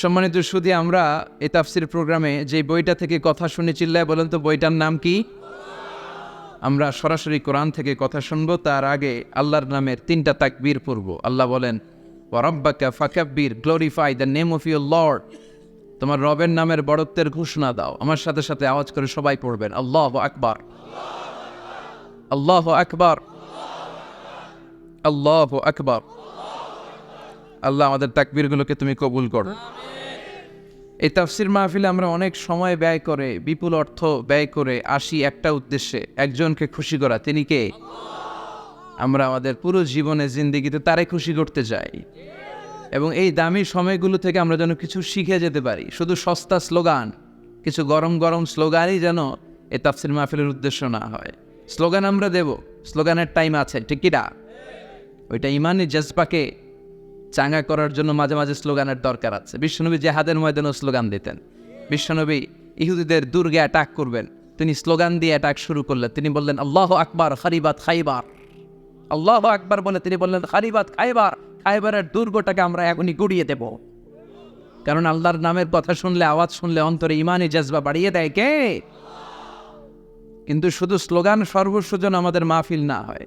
সম্মানিত সুদী, আমরা এই তাফসির প্রোগ্রামে যে বইটা থেকে কথা শুনে চিল্লায় বলেন তো, বইটার নাম কি? আমরা সরাসরি কোরআন থেকে কথা শুনব, তার আগে আল্লাহর নামের তিনটা তাকবীর পড়ব। আল্লাহ বলেন ওয়ারাব্বাকা ফাকাব্বির, glorify the name of your lord. তোমার রবের নামের বড়ত্বের ঘোষণা দাও। আমার সাথে সাথে আওয়াজ করে সবাই পড়বেন, আল্লাহ আকবার। আল্লাহ আকবার। আল্লাহ আকবার। আল্লাহ আমাদের তাকবীরগুলোকে তুমি কবুল করো। এই তাফসির মাহফিলে আমরা অনেক সময় ব্যয় করে, বিপুল অর্থ ব্যয় করে আসি একটা উদ্দেশ্যে, একজনকে খুশি করা। তিনি কে? আমরা আমাদের পুরো জীবনে জিন্দিগিতে তারে খুশি করতে চাই এবং এই দামি সময়গুলো থেকে আমরা যেন কিছু শিখে যেতে পারি। শুধু সস্তা স্লোগান, কিছু গরম গরম স্লোগানই যেন এই তাফসির মাহফিলের উদ্দেশ্য না হয়। স্লোগান আমরা দেব, স্লোগানের টাইম আছে, ঠিক কিনা ওইটা ইমানি জজবাকে চাঙ্গা করার জন্য মাঝে মাঝে স্লোগানের দরকার আছে। বিশ্বনবী জেহাদের ময়দানেও স্লোগান দিতেন। বিশ্বনবী ইহুদিদের দুর্গে অ্যাটাক করবেন। তিনি স্লোগান দিয়ে অ্যাটাক শুরু করলেন। তিনি বললেন, আল্লাহ আকবার, খারিবাত খাইবার। আল্লাহ আকবার বলে তিনি বললেন, খারিবাত খাইবার, খাইবারের দুর্গটাকে আমরা এখনই গুড়িয়ে দেব। কারণ আল্লাহর নামের কথা শুনলে, আওয়াজ শুনলে অন্তরে ইমানি জজবা বাড়িয়ে দেয় কে? কিন্তু শুধু স্লোগান সর্বস্ব আমাদের মাহফিল না হয়।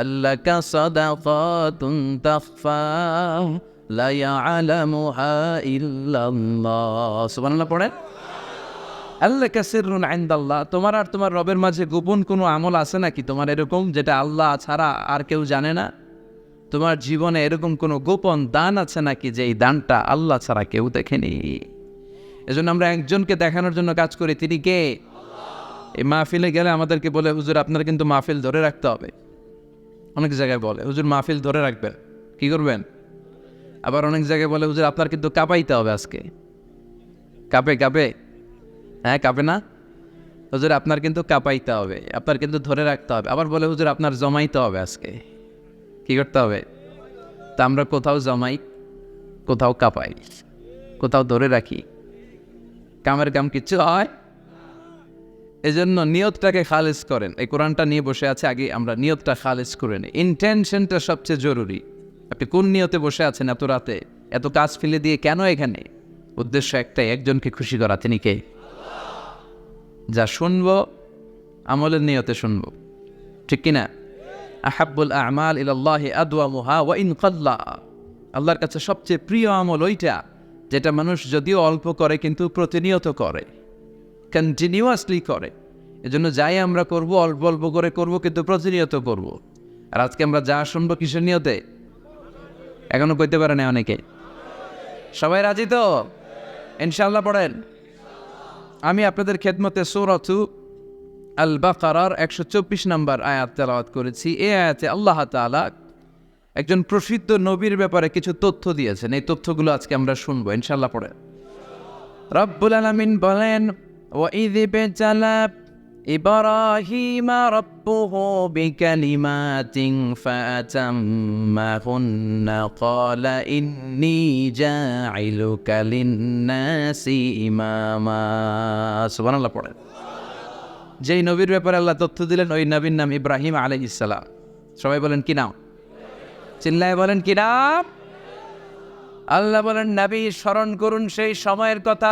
আল্লাহ لا يعلمها লা الله سبحان الله পড়েন? আল্লাহ কাসিরুন আইন্দাল্লাহ তোমার আর তোমার রবের মাঝে গোপন কোনো আমল আছে নাকি? তোমার এরকম যেটা আল্লাহ ছাড়া আর কেউ জানে না? তোমার জীবনে এরকম কোনো গোপন দান আছে নাকি যে এই দানটা আল্লাহ ছাড়া কেউ দেখেনি? এজন্য আমরা একজনকে দেখানোর জন্য কাজ করি, তিনি কে? এই মাহফিলে গেলে আমাদেরকে বলে, হুজুর, আপনার কিন্তু মাহফিল ধরে রাখতে হবে। অনেক জায়গায় বলে, হুজুর মাহফিল ধরে রাখবেন, কি করবেন? আবার অনেক জায়গায় বলে, হুজুর, আপনার কিন্তু কাঁপাইতে হবে আজকে। কাঁপে কাঁপে? হ্যাঁ কাঁপে না? হুজুর, আপনার কিন্তু কাঁপাইতে হবে, আপনার কিন্তু ধরে রাখতে হবে। আবার বলে, হুজুর, আপনার জমাইতে হবে আজকে। কি করতে হবে? তা আমরা কোথাও জমাই, কোথাও কাঁপাই, কোথাও ধরে রাখি। কামের কাম কিচ্ছু হয়? এজন্য নিয়তটাকে খালেজ করেন। এই কোরআনটা নিয়ে বসে আছে, আগে আমরা নিয়তটা খালেজ করে নিই। ইন্টেনশনটা সবচেয়ে জরুরি। আপনি কোন নিয়তে বসে আছেন এত রাতে? এত কাজ ফেলে দিয়ে কেন এখানে? উদ্দেশ্য একটাই, একজনকে খুশি করা। তিনি কে? যা শুনব, আমলের নিয়তে শুনব। ঠিক কিনা? আহাব্বুল আমাল ইল্লাহ আদওয়া মুহা ওয়া ইন কল্লা আল্লাহর কাছে সবচেয়ে প্রিয় আমল ওইটা, যেটা মানুষ যদিও অল্প করে, কিন্তু প্রতিনিয়ত করে। কন্টিনিউয়াসলি করে। এজন্য যাই আমরা করব, অল্প অল্প করে করব, কিন্তু প্রতিনিয়ত করব। আর আজকে আমরা যা শুনব কিসের নিয়তে? এখনও কইতে পারে না অনেকে। সবাই রাজি তো? ইনশাল্লাহ পড়েন। আমি আপনাদের খেদমতে সৌরথু আল বাকারার একশো চব্বিশ নম্বর আয়াত তেলাওয়াত করেছি। এই আয়াতে আল্লাহ তালা একজন প্রসিদ্ধ নবীর ব্যাপারে কিছু তথ্য দিয়েছেন। এই তথ্যগুলো আজকে আমরা শুনব। ইনশাল্লাহ পড়ে রব্বুল আলমিন বলেন وإذ ابتلى إبراهيم ربه بكلمات فأتمهن قال إني جاعلك للناس إماما سبحان الله পড়েন যেই নবীর ব্যাপারে আল্লাহ তথ্য দিলেন ওই নবীর নাম ইব্রাহিম আলাই ইসালাম সবাই বলেন কি নাম চিল্লায় বলেন কি নাম আল্লাহ বলেন নবী স্মরণ করুন সেই সময়ের কথা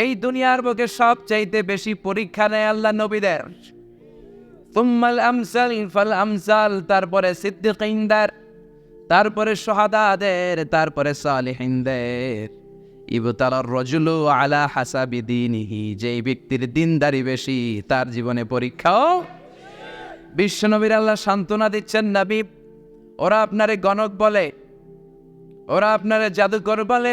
এই দুনিয়ার বুকে সব চাইতে বেশি পরীক্ষা নেয় আল্লাহ নবীদের। তুম্মাল আমসাল ফাল আমসাল, তারপরে সিদ্দিকিনদের, তারপরে সোহাদাদের, তারপরে সালিহিনদের। ইবতালার রজুলু আলা হাসাবি দিনিহি, যেই ব্যক্তির দিনদারি বেশি, তার জীবনে পরীক্ষাও বিশ্বনবীর আল্লাহ সান্ত্বনা দিচ্ছেন নবী ওরা আপনারে গণক বলে, ওরা আপনারে জাদুকর বলে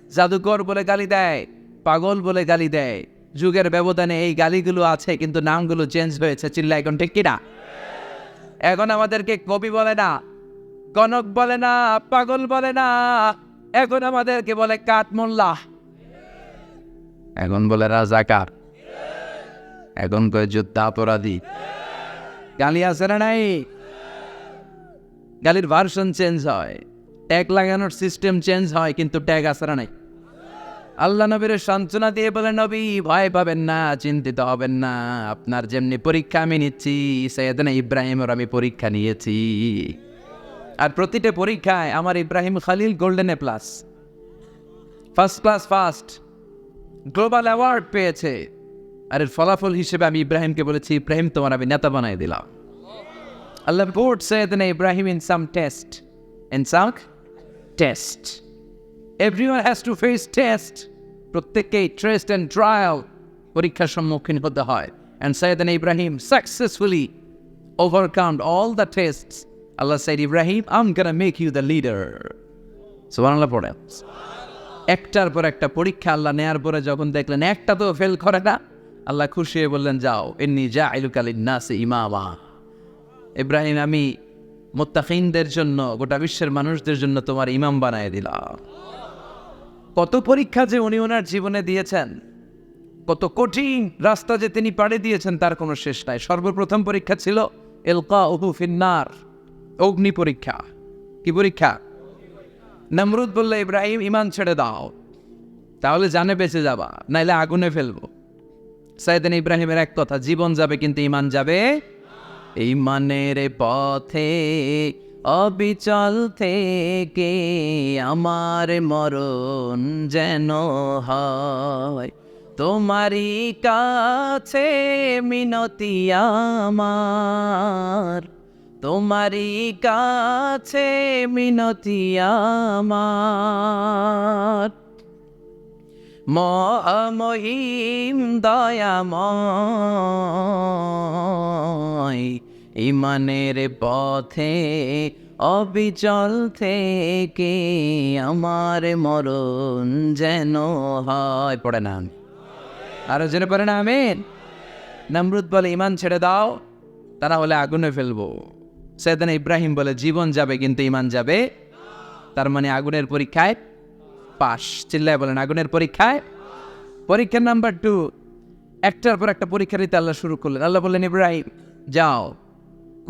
জাদুকর বলে গালি দেয়, পাগল বলে গালি দেয়। যুগের ব্যবধানে এই গালিগুলো আছে, কিন্তু নামগুলো চেঞ্জ হয়েছে চিল্লা এখন ঠিক কিনা? এখন আমাদেরকে কবি বলে না, কনক বলে না, পাগল বলে না, এখন আমাদেরকে বলে কাঠমোল্লা এখন বলে রাজাকার। এখন কয়ে যুদ্ধাপরাধী গালি আছে না নাই? গালির ভার্সন চেঞ্জ হয়। ট্যাগ লাগানোর সিস্টেম চেঞ্জ হয়, কিন্তু ট্যাগ আছে না নাই? আল্লাহ নবীর সান্ত্বনা দিয়ে বলে, নবী, ভয় পাবেন না, চিন্তিত হবেন না। আপনার যেমনি পরীক্ষা আমি নিচ্ছি, সৈয়দনা ইব্রাহিমের আমি পরীক্ষা নিয়েছি। আর প্রতিটা পরীক্ষায় আমার Ibrahim Khalil golden A plus first class first global award পেয়েছে। আর এর ফলাফল হিসেবে আমি ইব্রাহিমকে বলেছি, ইব্রাহিম, তোমার আমি নেতা বানাই দিলাম। আল্লাহ বোর্ড সৈয়দনা Ibrahim in some test in some test everyone has to face test প্রত্যেককেই ট্রেস্ট অ্যান্ড ট্রায়াল পরীক্ষার সম্মুখীন হতে হয়। And সৈয়দান Ibrahim successfully overcome all the test Allah said Ibrahim I'm gonna make you the leader সুবহানাল্লাহ পড়ে। একটার পর একটা পরীক্ষা আল্লাহ নেয়ার পরে যখন দেখলেন একটা তো ফেল করে না, আল্লাহ খুশি হয়ে বললেন, যাও এমনি যা আইলুকালিন নাসে ইমামা। ইব্রাহিম, আমি মোত্তাকিনদের জন্য, গোটা বিশ্বের মানুষদের জন্য তোমার ইমাম বানায় দিলাম। কত পরীক্ষা যে উনি ওনার জীবনে দিয়েছেন, কত কঠিন রাস্তা যে তিনি পাড়ে দিয়েছেন, তার কোনো শেষ নাই। সর্বপ্রথম পরীক্ষা ছিল এলকা উহু ফিন্নার, অগ্নি পরীক্ষা। কি পরীক্ষা? নমরুদ বললে, ইব্রাহিম ইমান ছেড়ে দাও। তাহলে জানে বেঁচে যাবা, নাইলে আগুনে ফেলব। সাইদিন ইব্রাহিমের এক কথা, জীবন যাবে, কিন্তু ইমান যাবে? ইমানের পথে অবিচল থেকে আমার মরণ যেন হয়। তোমারই কাছে মিনতি আমার। তোমারই কাছে মিনতি আমার। মহামহিম দয়াময় ইমানের পথে, অবিচল থেকে আমার মরণ যেন হয়। পড়ে না আরও জেনে পড়ে না আমিন। নমরুদ বলে ইমান ছেড়ে দাও তারা হলে আগুনে ফেলব। সেদিন ইব্রাহিম বলে, জীবন যাবে কিন্তু ইমান যাবে। তার মানে আগুনের পরীক্ষায় পাশ। চিল্লায় বলেন, আগুনের পরীক্ষায় পরীক্ষার নাম্বার টু। একটার পর একটা পরীক্ষা দিতে আল্লাহ শুরু করলেন। আল্লাহ বললেন, ইব্রাহিম, যাও।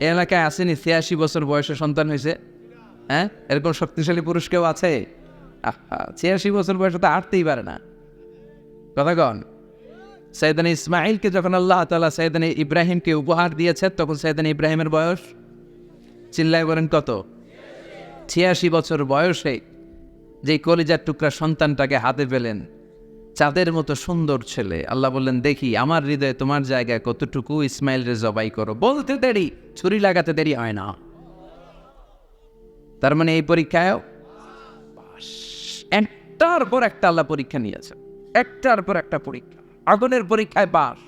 এলাকায় আসেনি ছিয়াশি বছর বয়সে সন্তান হয়েছে। হ্যাঁ? এরকম শক্তিশালী পুরুষ কেউ আছে? ছিয়াশি বছর বয়সে তো আটতেই পারে না। কথা কন। সৈয়দান ইসমাইলকে যখন আল্লাহ তালা সৈয়দান ইব্রাহিমকে উপহার দিয়েছে, তখন সৈয়দান ইব্রাহিমের বয়স চিল্লায় বলেন কত? ছিয়াশি বছর বয়সে যেই কলিজার টুকরা সন্তানটাকে হাতে পেলেন চাঁদের মতো সুন্দর ছেলে। আল্লাহ বললেন, দেখি, আমার হৃদয়ে তোমার জায়গায় কতটুকু ইসমাইল রে জবাই করো। বলতে দেরি, ছুরি লাগাতে দেরি হয় না। তার মানে এই পরীক্ষায় একটার পর একটা আল্লাহ পরীক্ষা নিয়েছে একটার পর একটা পরীক্ষা। আগুনের পরীক্ষায় বাস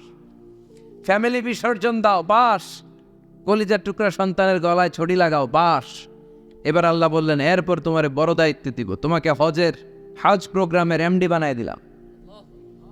ফ্যামিলি বিসর্জন দাও বাস কলিজার টুকরা সন্তানের গলায় ছড়ি লাগাও বাস এবার আল্লাহ বললেন, এরপর তোমার বড় দায়িত্ব দিব। তোমাকে হজের, হাজ প্রোগ্রামের এমডি বানাই দিলাম।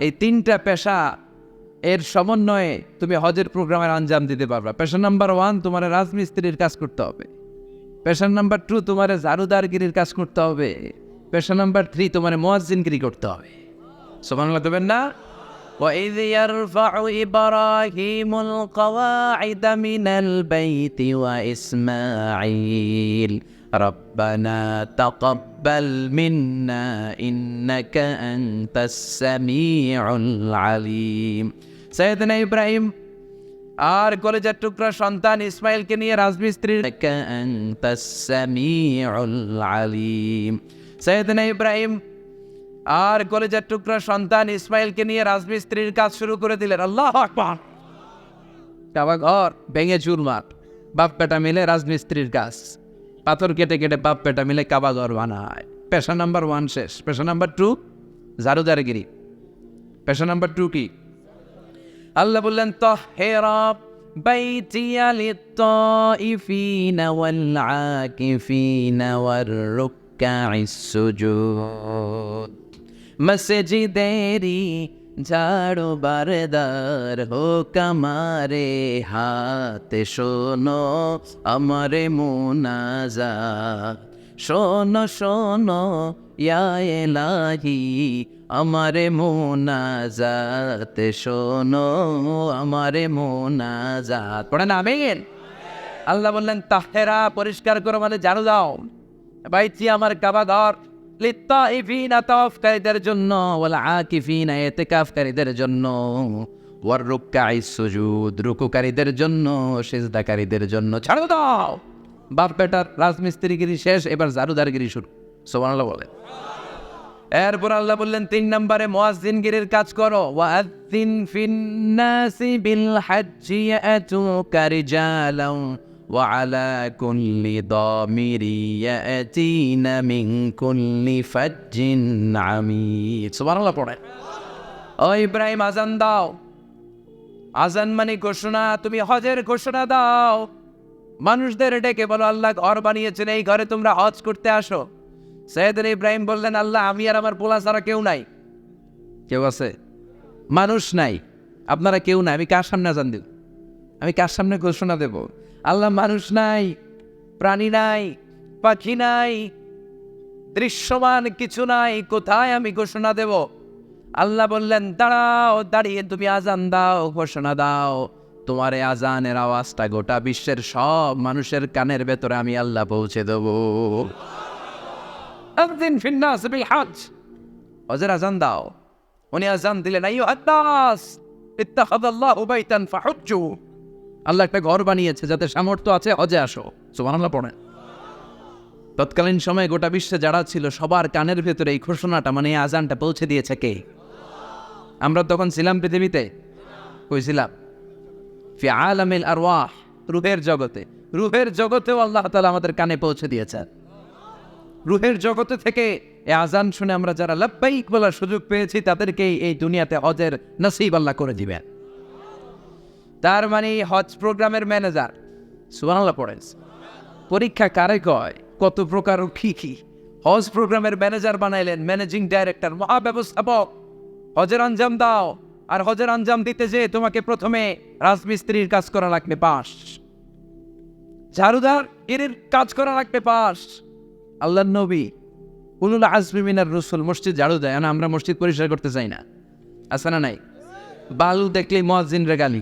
এই তিনটা পেশা এর সমন্বয়ে তুমি হজের প্রোগ্রামের আঞ্জাম দিতে পারবা পেশা নাম্বার ওয়ান তোমার রাজমিস্ত্রির কাজ করতে হবে পেশা নাম্বার টু তোমার জারুদারগিরির কাজ করতে হবে পেশা নাম্বার থ্রি তোমার মোয়াজ্জিনগিরি করতে হবে সোমানুল্লাহ দেবেন না وإذ يرفع إبراهيم القواعد من البيت وإسماعيل ربنا تقبل منا إنك أنت السميع العليم سيدنا إبراهيم আর কলেজের টুকরা সন্তান ইসমাইলকে নিয়ে রাজমিস্ত্রির আলিম সৈয়দনা ইব্রাহিম আর কলেজের টুকরা সন্তান ইসমাইলকে নিয়ে রাজমিস্ত্রির কাজ শুরু করে দিলেন আল্লাহ আকবার কাবা ঘর ভেঙে চুরমার বাপ বেটা মিলে রাজমিস্ত্রির কাজ পাথর কেটে কেটে বাপ পেটা মিলে কাবা ঘর বানায়। পেশা নাম্বার ওয়ান শেষ। পেশা নাম্বার টু জারুদারগিরি। পেশা নাম্বার টু কি? আল্লাহ বললেন ওয়ার রুক্কাইস সুজুদ। মসজিদেরি ঝাড়ু বারদার হো কামারে হাতে, শোনো আমারে মুনাজা শোনো শোনো, ইয়া এলাহি, আমারে মোনাজাত। শোনো আমারে মোনাজাত। পড়েন আমিন? আল্লাহ বললেন, তাহেরা পরিষ্কার করো মানে জানো দাও বাইছি আমার কাবা ঘর লিত্তাইফিনা তাওয়াফকারীদের জন্য, ওয়াল আকিফিনা ইতিকাফকারীদের জন্য, ওয়ার রুকআই সুজুদ রুকুকারীদের জন্য, সিজদাকারীদের জন্য। ছাড়ো দাও! বাপ বেটার রাজমিস্ত্রিগিরি শেষ, এবার জারুদারগিরি শুরু। সুবহানাল্লাহ বলে এরপর আল্লাহ বললেন, তিন নম্বরে মুয়াজ্জিনগিরির কাজ করো। ওয়াজ্জিন ফিন্নাসি বিল হাজ্জি ইয়াতুকা রিজালান وعلى كل ضامر يأتين من كل فج عميق سبحان الله পড়ে ও ইব্রাহিম আজান দাও আজান মানে ঘোষণা তুমি হজের ঘোষণা দাও মানুষদের ডেকে বলো আল্লাহ ঘর বানিয়েছেন এই ঘরে তোমরা হজ করতে আসো সৈয়দুল ইব্রাহিম বললেন আল্লাহ আমি আর আমার পোলা ছাড়া কেউ নাই কেউ আছে মানুষ নাই আপনারা কেউ নাই আমি কার সামনে আজান দেব আমি কার সামনে ঘোষণা দেব আল্লাহ মানুষ নাই, প্রাণী নাই, পাখি নাই, দৃশ্যমান কিছু নাই, কোথায় আমি ঘোষণা দেব? আল্লাহ বললেন, দাঁড়াও, দাঁড়িয়ে তুমি আজান দাও, ঘোষণা দাও। তোমার এই আজানের আওয়াজটা গোটা বিশ্বের সব মানুষের কানের ভেতরে আমি আল্লাহ পৌঁছে দেবো। একদিন ফিন্নাস বিল হজ হজের আজান দাও। উনি আজান দিলেন আইয়ু আন্নাস ইত্তাখাযাল্লাহু বাইতান ফাহুজ্জু। আল্লাহ একটা ঘর বানিয়েছে যাতে সামর্থ্য আছে হজে আসো। সুবহানাল্লাহ পড়েন। তৎকালীন সময়ে গোটা বিশ্বে যারা ছিল, সবার কানের ভেতরে এই ঘোষণাটা মানে এই আজানটা পৌঁছে দিয়েছে কে? আমরা তখন ছিলাম পৃথিবীতে? কইছিলাম ফি আলামিল আরওয়াহ, রুহের জগতে। রুহের জগতেও আল্লাহ তাআলা আমাদের কানে পৌঁছে দিয়েছেন। রুহের জগতে থেকে এ আজান শুনে আমরা যারা লাব্বাইক বলার সুযোগ পেয়েছি তাদেরকে এই দুনিয়াতে হজের নসিব আল্লাহ করে দিবেন। তার মানে হজ প্রোগ্রামের ম্যানেজার। সুবহানাল্লাহ পড়েন। পরীক্ষা কারে কয়? কত প্রকার ও কি কি? হজ প্রোগ্রামের ম্যানেজার বানাইলেন ম্যানেজিং ডাইরেক্টর, মহাব্যবস্থাপক। হজের আঞ্জাম দাও, আর হজের আঞ্জাম দিতে যে তোমাকে প্রথমে রাজমিস্ত্রির কাজ করা লাগবে পাস ঝাড়ুদার এর কাজ করা লাগবে পাস আল্লাহ নবী, উলুল আজমি মিনার রসুল, মসজিদ ঝাড়ু দেয়। আমরা মসজিদ পরিষ্কার করতে চাই না। আছে না নাই? বালু দেখলেই মহাজিনরে গালি।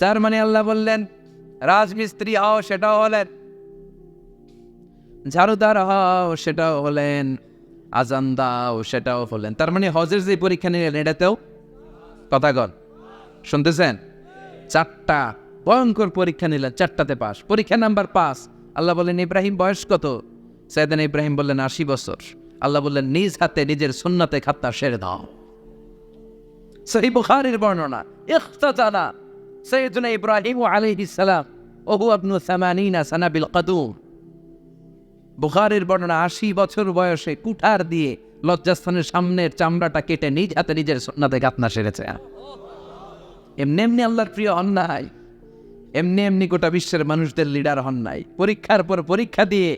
তার মানে আল্লাহ বললেন, রাজমিস্ত্রি হও সেটাও হলেন। ঝাড়ুদার হও সেটাও হলেন, আজান দাও সেটাও হলেন। তার মানে হজের যে পরীক্ষা নিলেন, এটাতেও কথা কন। শুনতেছেন? চারটা ভয়ঙ্কর পরীক্ষা নিলেন, চারটাতে পাস পরীক্ষা নাম্বার পাস আল্লাহ বললেন, ইব্রাহিম বয়স কত? সাইদান ইব্রাহিম বললেন, আশি বছর। আল্লাহ বললেন, নিজ হাতে, নিজের সুন্নাতে খাত্তা সেরে দাও। সহি বুখারীর বর্ণনা সৈয়দনা ইব্রাহিম আলাইহিস সালাম, ওহু আবনু সামানিনা সানাবিল কাদুম। বুখারের বর্ণনা, আশি বছর বয়সে কুঠার দিয়ে লজ্জাস্থানের সামনের চামড়াটা কেটে নিজ হাতে নিজের সন্নাতে গাতনা সেরেছে। এমনি এমনি আল্লাহর প্রিয় নাই এমনি এমনি গোটা বিশ্বের মানুষদের লিডার হন নাই পরীক্ষার পর পরীক্ষা দিয়ে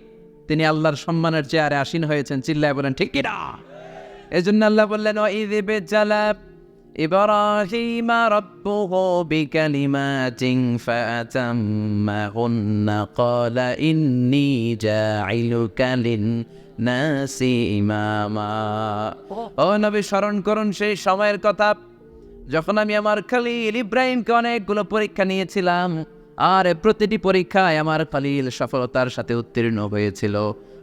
তিনি আল্লাহর সম্মানের চেয়ারে আসীন হয়েছেন, চিল্লায় বলেন, ঠিক কিনা এই জন্য আল্লাহ বললেন ও ইদিবে জালাব إبراهيم ربه بكلمات فأتمهن قال إني جاعلك للناس إماما ও নবী স্মরণ করুন সেই সময়ের কথা যখন আমি আমার খালিল ইব্রাহিমকে অনেকগুলো পরীক্ষা নিয়েছিলাম আর প্রতিটি পরীক্ষায় আমার খালিল সফলতার সাথে উত্তীর্ণ হয়েছিল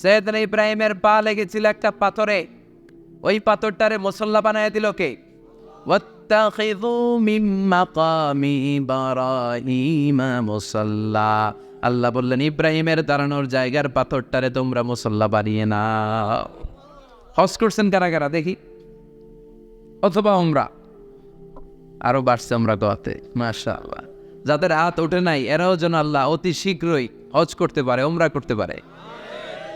সৈয়দনা ইব্রাহিমের পা লেগেছিল একটা পাথরে। ওই পাথরটারে মুসল্লা বানায় দিল কে? আল্লাহ বললেন, ইব্রাহিমের দাঁড়ানোর জায়গার পাথরটারে তোমরা মুসল্লা বানিয়ে না হস করছেন কারা কারা দেখি? অথবা আমরা আরও বাড়ছে আমরা গোয়াতে মাসা আল্লাহ যাদের হাত ওঠে নাই, এরাও যেন আল্লাহ অতি শীঘ্রই হজ করতে পারে ওমরা করতে পারে।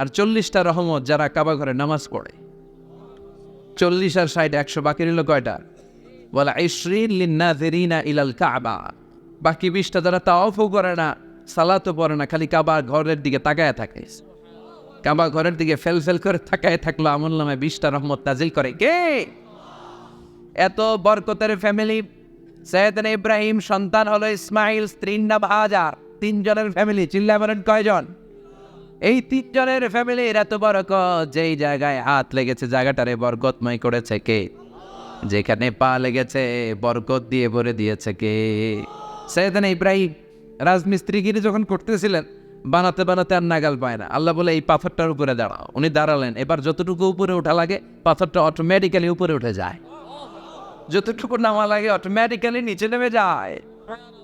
আর চল্লিশটা রহমত যারা কাবা ঘরে নামাজ পড়ে। চল্লিশ আর ষাট একশো, বাকি রইল কয়টা? বলা ইসরিন ইলাল কাবা। বাকি বিশটা যারা তাওয়াফও করে না, সালাতও পড়ে না, খালি কাবা ঘরের দিকে তাকায় থাকে। কাবা ঘরের দিকে ফেল ফেল করে তাকায় থাকল, আমল নামে বিশটা রহমত নাজিল করে কে? এত বরকতের ফ্যামিলি সৈয়দন ইব্রাহিম, সন্তান হলো ইসমাইল, স্ত্রীর নাম হাজার তিনজনের ফ্যামিলি চিল্লা বলেন কয়জন? এই তিনজনের ফ্যামিলির এত বরকত যেই জায়গায় হাত লেগেছে, জায়গাটারে বরকতময় করেছে কে? যেখানে পা লেগেছে, বরকত দিয়ে ভরে দিয়েছে কে? সৈয়দান ইব্রাহিম রাজমিস্ত্রিগিরি যখন করতেছিলেন, বানাতে বানাতে আর নাগাল পায় না। আল্লাহ বলে, এই পাথরটার উপরে দাঁড়াও। উনি দাঁড়ালেন। এবার যতটুকু উপরে ওঠা লাগে, পাথরটা অটোমেটিক্যালি উপরে উঠে যায়। যতটুকু নামা লাগে অটোমেটিক্যালি নিচে নেমে যায়।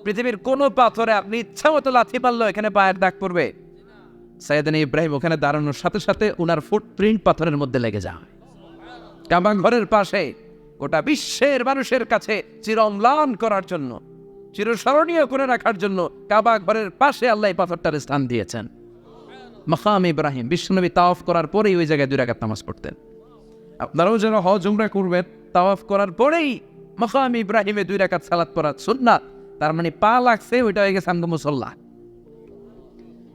পৃথিবীর কোনো পাথরে আপনি ইচ্ছা মতো লাথি পারল এখানে পায়ের দাগ পড়বে। সাইয়েদিন ইব্রাহিম ওখানে দাঁড়ানোর সাথে সাথে ওনার ফুটপ্রিন্ট পাথরের মধ্যে লেগে যায়। কাবা ঘরের পাশে, গোটা বিশ্বের মানুষের কাছে চিরম্লান করার জন্য, চিরস্মরণীয় করে রাখার জন্য কাবা ঘরের পাশে আল্লাহ পাথরটার স্থান দিয়েছেন। মাকাম ইব্রাহিম, বিশ্বনবী তাওয়াফ করার পরেই ওই জায়গায় দুই রাকাত নামাজ পড়তেন। আপনারাও যেন হজ, উমরা করবেন, তাওয়াফ করার পরেই মাকাম ইব্রাহিমে দুই রাকাত সালাত পড়া সুন্নাত, তার মানে পা লাগছে, ওইটা হয়ে গেছে আমগো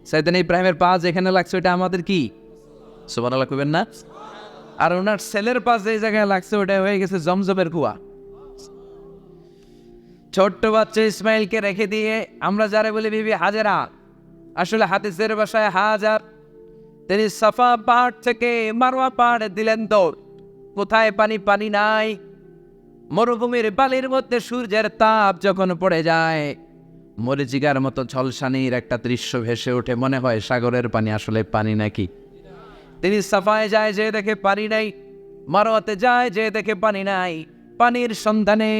সাইদান ইব্রাহিমের পা যেখানে লাগছে, ওইটা আমাদের কি? সুবান আল্লাহ কইবেন না। আর ওনার ছেলের পা যে জায়গায় লাগছে ওটা হয়ে গেছে জমজমের কুয়া। ছোট্ট বাচ্চা ইসমাইলকে রেখে দিয়ে আমরা যারা বলি, বিবি হাজারা। আসলে হাদিসের বাসায় হাজার। তিনি সাফা পাহাড় থেকে মারোয়া পাহাড়ে দিলেন দৌড়। কোথায় পানি পানি নাই। মরুভূমির বালির মধ্যে সূর্যের তাপ যখন পড়ে যায় মরিচিকার মতো ঝলসানির একটা দৃশ্য ভেসে ওঠে। মনে হয় সাগরের পানি আসলে পানি নাকি? তিনি সাফায় যায়, যে দেখে পানি নাই। মারোয়াতে যায়, যে দেখে পানি নাই। পানির সন্ধানে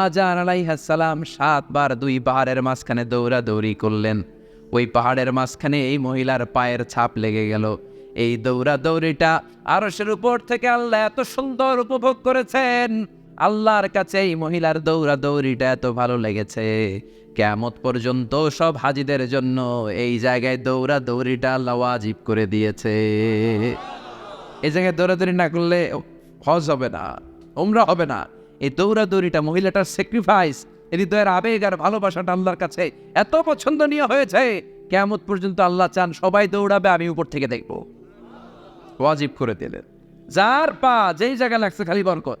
আজার আলাইহাসালাম সাতবার দুই পাহাড়ের মাঝখানে দৌড়াদৌড়ি করলেন। ওই পাহাড়ের মাঝখানে এই মহিলার পায়ের ছাপ লেগে গেল। এই দৌড়াদৌড়িটা আরশের উপর থেকে আল্লাহ এত সুন্দর উপভোগ করেছেন। আল্লাহর কাছে এই মহিলার দৌড়াদৌড়িটা এত ভালো লেগেছে। কেমত পর্যন্ত সব হাজিদের জন্য এই জায়গায় দৌড়াদৌড়িটা আল্লাহ ওয়াজিব করে দিয়েছে। এই জায়গায় দৌড়াদৌড়ি না করলে হজ হবে না, উমরা হবে না। এই দৌড়াদৌড়িটা মহিলাটার স্যাক্রিফাইস হৃদয়ের আবেগ আর ভালোবাসাটা আল্লাহর কাছে এত পছন্দনীয় হয়েছে। কেমত পর্যন্ত আল্লাহ চান সবাই দৌড়াবে, আমি উপর থেকে দেখব। ওয়াজিব করে দিলেন। যার পা যেই জায়গায় লাগছে খালি বরকত।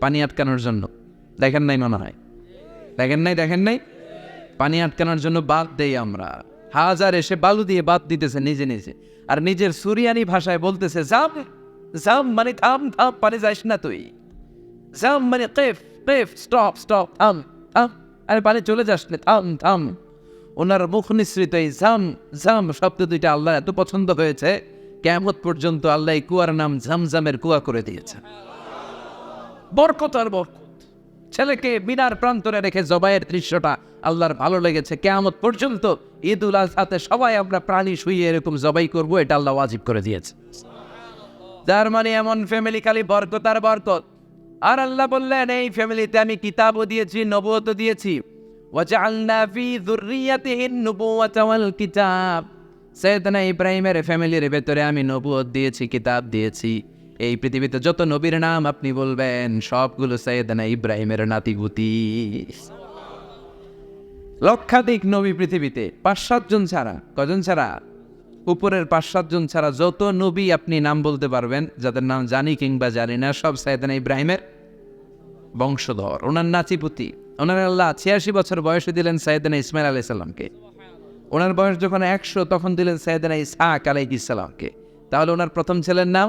পানি আটকানোর জন্য। দেখেন নাই মনে হয়? দেখেন নাই দেখেন নাই? পানি আটকানোর জন্য বাদ দেই আমরা। হাজার এসে বালু দিয়ে বাদ দিতেছে নিজে নিজে। আর নিজের সুরিয়ানি ভাষায় বলতেছে, জাম জাম মানে থাম থাম, পানি যাইস না তুই। জাম মানে কেফ কেফ, স্টপ স্টপ, থাম থাম। আরে পানি চলে যাস না, থাম থাম। ওনার মুখ নিঃসৃত এই জাম জাম শব্দ দুইটা আল্লাহ এত পছন্দ হয়েছে কেমত পর্যন্ত আল্লাহ এই কুয়ার নাম ঝামঝামের কুয়া করে দিয়েছে বরকত আর বরকত। ছেলেকে মিনার প্রান্তরে রেখে জবাইয়ের দৃশ্যটা আল্লাহর ভালো লেগেছে। কেমত পর্যন্ত ঈদ উল আজহাতে সবাই আমরা প্রাণী শুয়ে এরকম জবাই করব, এটা আল্লাহ ওয়াজিব করে দিয়েছে। যার মানে এমন ফ্যামিলি খালি বরকত আর বরকত। আর আল্লাহ বললেন, এই ফ্যামিলিতে আমি কিতাবও দিয়েছি, নবুয়তও দিয়েছি। ফি যুররিয়াতিহিন নুবুওয়াতা ওয়াল কিতাব। সৈয়দনা ইব্রাহিমের ফ্যামিলির ভেতরে আমি নবুয়ত দিয়েছি, কিতাব দিয়েছি। এই পৃথিবীতে যত নবীর নাম আপনি বলবেন, সবগুলো সৈয়দনা ইব্রাহিমের নাতিগুতি লক্ষাধিক নবী পৃথিবীতে পাঁচ সাতজন ছাড়া, কজন ছাড়া? উপরের পাঁচ সাতজন ছাড়া যত নবী আপনি নাম বলতে পারবেন, যাদের নাম জানি কিংবা জানি না, সব সাইদানা ইব্রাহিমের বংশধর, ওনার নাচিপুতি ওনার আল্লাহ ছিয়াশি বছর বয়সে দিলেন সাইদানা ইসমাইল আলাই সাল্লামকে ওনার বয়স যখন একশো, তখন দিলেন সাইদানা ইসহাক আলাই ইসালামকে তাহলে ওনার প্রথম ছেলের নাম?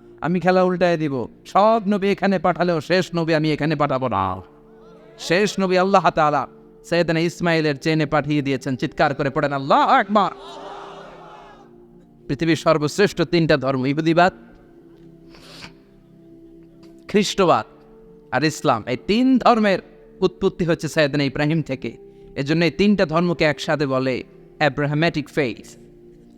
আমি খেলা উল্টায় দিব। সব নবী এখানে পাঠালেও শেষ নবী আমি এখানে পাঠাবো না। শেষ নবী আল্লাহ তাআলা সৈয়দনা ইসমাইলের চেনে পাঠিয়ে দিয়েছেন। চিৎকার করে পড়েন, আল্লাহ একবার পৃথিবীর সর্বশ্রেষ্ঠ তিনটা ধর্ম, ইহুদিবাদ, খ্রিস্টবাদ আর ইসলাম। এই তিন ধর্মের উৎপত্তি হচ্ছে সৈয়দনা ইব্রাহিম থেকে। এজন্য এই তিনটা ধর্মকে একসাথে বলে অ্যাব্রাহামেটিক ফেইথ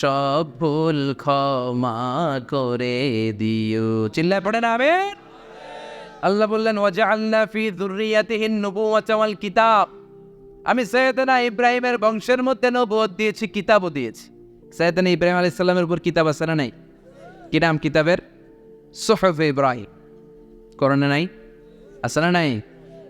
সব ভুল ক্ষমা করে দিও। চিল্লায় পড়ে না আমেন। আল্লাহ বললেন, ওয়াজআলনা ফি যুররিয়াতিহিন নুবুওয়াতা ওয়াল কিতাব। আমি সৈয়দনা ইব্রাহিমের বংশের মধ্যে নবুয়ত দিয়েছি, কিতাবও দিয়েছি। সৈয়দনা ইব্রাহিম আলাইহিস সালামের উপর কিতাব আছে না নাই? কি নাম কিতাবের? সুহফ ইব্রাহিম। করণে নাই? আছে না নাই?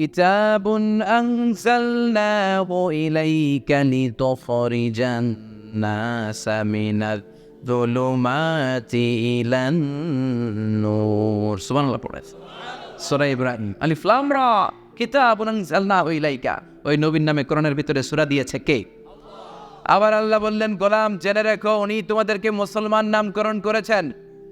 كتاب أنزلناه إليك لتخرج الناس من الظلمات إلى النور سبحان الله পড়ে সূরা ইব্রাহিম আলিফ লাম রা কিতাবুন আনজালনাহু ইলাইকা ওই নবীর নামে কোরআনের ভিতরে সূরা দিয়েছে কে আবার আল্লাহ বললেন গোলাম জেনে রেখো উনি তোমাদেরকে মুসলমান নামকরণ করেছেন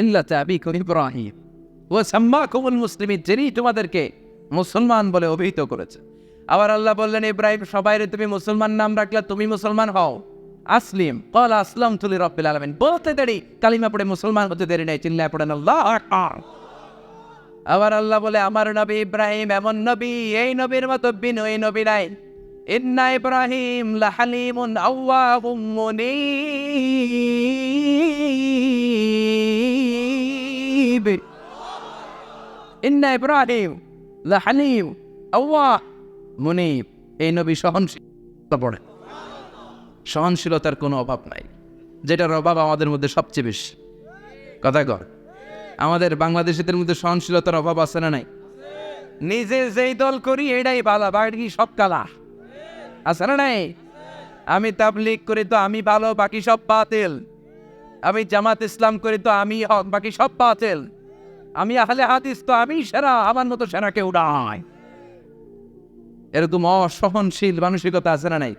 মিল্লাতে আবিকুম ইব্রাহিম ও সাম্মাকুমুল মুসলিমিন যিনি তোমাদেরকে মুসলমান বলে অভিহিত করেছে। আবার আল্লাহ বললেন, ইব্রাহিম সবাইরে তুমি মুসলমান নাম রাখলে তুমি মুসলমান হও। আসলিম কল আসলাম তুলি রব্বিল আলামিন। বলতে দেরি, কালিমা পড়ে মুসলমান হতে দেরি নেই, চিল্লায় পড়েন, আল্লাহ আবার আল্লাহ বলে, আমার নবী ইব্রাহিম, এমন নবী, এই নবীর মতো বিনয়ী নবী নাই। ইন্না ইব্রাহিম লাহালিমুন আওয়াহুম মুনীব ইন্না ইব্রাহিম লাহালিম আওয়াহ মুনীব এই নবী সহনশীল পড়ে। সহনশীলতার কোনো অভাব নাই। যেটার অভাব আমাদের মধ্যে সবচেয়ে বেশি। কথা কর। আমাদের বাংলাদেশিদের মধ্যে সহনশীলতার অভাব আছে না নাই? নিজে যেই দল করি, এটাই বালা বাকি সব কালা। আছে না নাই? আমি তাবলিগ করি তো আমি ভালো, বাকি সব বাতিল। আমি জামাত ইসলাম করি তো আমি হক, বাকি সব বাতিল। আমি আহলে হাদিস তো আমি সেরা, আমার মতো সেরা কেউ নাই। এরকম অসহনশীল মানসিকতা আছে না নাই?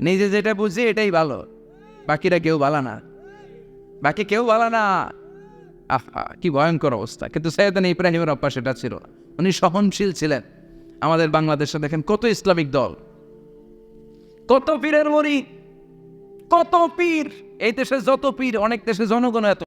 নিজে যেটা বুঝি এটাই ভালো। বাকিরা কেউ ভালো না। বাকি কেউ ভালো না। আহা কি ভয়ঙ্কর অবস্থা। কিন্তু সৈয়দান ইব্রাহিমের অভ্যাস সেটা ছিল। উনি সহনশীল ছিলেন। আমাদের বাংলাদেশে দেখেন কত ইসলামিক দল। কত পীরের মরি কত পীর? এই দেশে যত পীর অনেক দেশে জনগণ এত।